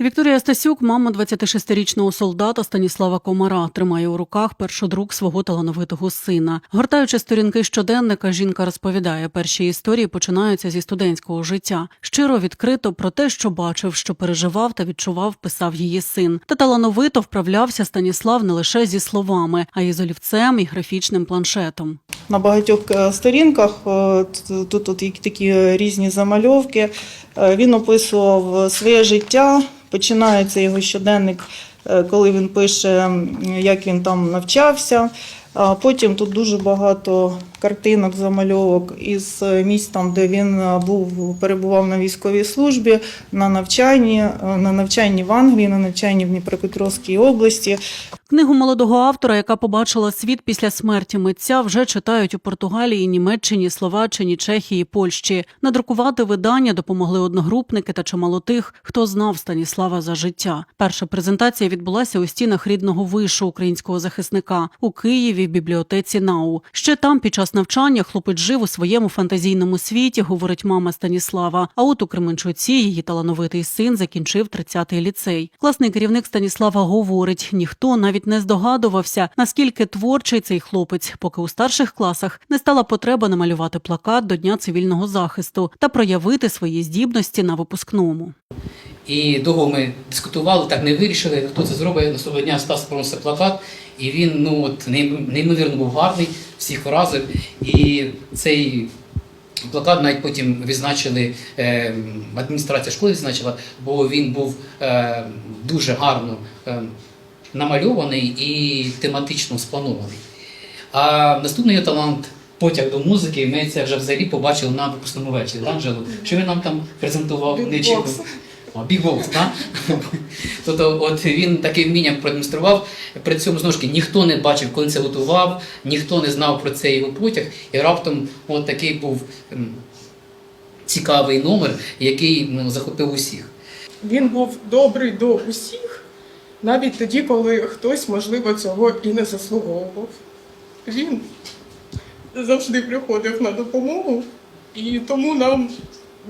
Вікторія Стасюк, мама 26-річного солдата Станіслава Комара, тримає у руках першодрук свого талановитого сина. Гортаючи сторінки щоденника, жінка розповідає, перші історії починаються зі студентського життя. Щиро відкрито про те, що бачив, що переживав та відчував, писав її син. Та талановито вправлявся Станіслав не лише зі словами, а й з олівцем і графічним планшетом. На багатьох е, сторінках е, тут, тут такі різні замальовки. Е, Він описував своє життя. Починається його щоденник, е, коли він пише, як він там навчався. А Потім тут дуже багато картинок, замальовок із е, місць, там, де він е, був, перебував на військовій службі, на навчанні, е, на навчанні в Англії, на навчанні в Дніпропетровській області. Книгу молодого автора, яка побачила світ після смерті митця, вже читають у Португалії, Німеччині, Словаччині, Чехії, Польщі. Надрукувати видання допомогли одногрупники та чимало тих, хто знав Станіслава за життя. Перша презентація відбулася у стінах рідного вишу українського захисника у Києві в бібліотеці НАУ. Ще там, під час навчання, хлопець жив у своєму фантазійному світі, говорить мама Станіслава. А от у Кременчуці її талановитий син закінчив 30-й ліцей. Класний керівник Станіслава говорить: ніхто навіть не здогадувався, наскільки творчий цей хлопець, поки у старших класах не стала потреба намалювати плакат до Дня цивільного захисту та проявити свої здібності на випускному. І довго ми дискутували, так не вирішили, хто це зробить. Наступного дня Стас проносив плакат, і він ну от неймовірно був гарний, всіх вразив. І цей плакат навіть потім відзначили, е, адміністрація школи відзначила, бо він був е, дуже гарно е, намальований і тематично спланований. А наступний талант. Потяг до музики, ми це вже взагалі побачили на випускному вечорі. Анжело? Що він нам там презентував? Не Бікбокс. очікував. А, Бігбокс, так? Тобто, от він таке вміння продемонстрував. При цьому знову ж таки ніхто не бачив, коли це готував, ніхто не знав про цей його потяг. І раптом от такий був цікавий номер, який ну, захопив усіх. Він був добрий до усіх, навіть тоді, коли хтось, можливо, цього і не заслуговував. Він завжди приходив на допомогу, і тому нам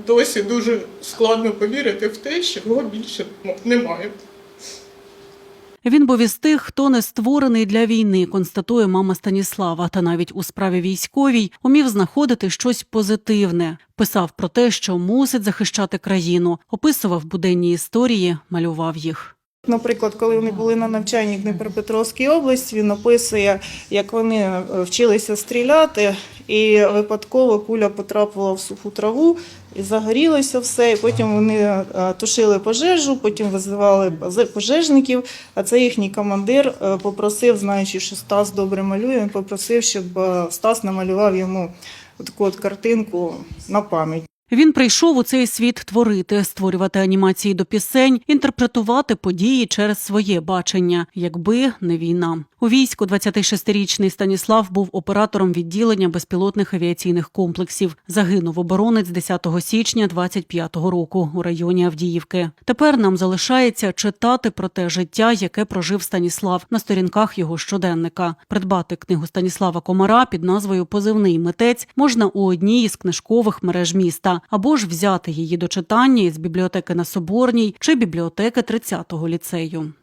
досі дуже складно повірити в те, що його більше немає. Він був із тих, хто не створений для війни, констатує мама Станіслава. Та навіть у справі військовій умів знаходити щось позитивне. Писав про те, що мусить захищати країну, описував буденні історії, малював їх. Наприклад, коли вони були на навчанні в Дніпропетровській області, він описує, як вони е, вчилися стріляти, і випадково куля потрапила в суху траву і загорілося все. І потім вони е, тушили пожежу, потім визивали пожежників. А це їхній командир е, попросив, знаючи, що Стас добре малює, він попросив, щоб е, Стас намалював йому таку от картинку на пам'ять. Він прийшов у цей світ творити, створювати анімації до пісень, інтерпретувати події через своє бачення, якби не війна. У війську 26-річний Станіслав був оператором відділення безпілотних авіаційних комплексів. Загинув оборонець 10 січня 25-го року у районі Авдіївки. Тепер нам залишається читати про те життя, яке прожив Станіслав на сторінках його щоденника. Придбати книгу Станіслава Комара під назвою Позивний митець можна у одній із книжкових мереж міста, або ж взяти її до читання із бібліотеки на Соборній чи бібліотеки 30-го ліцею.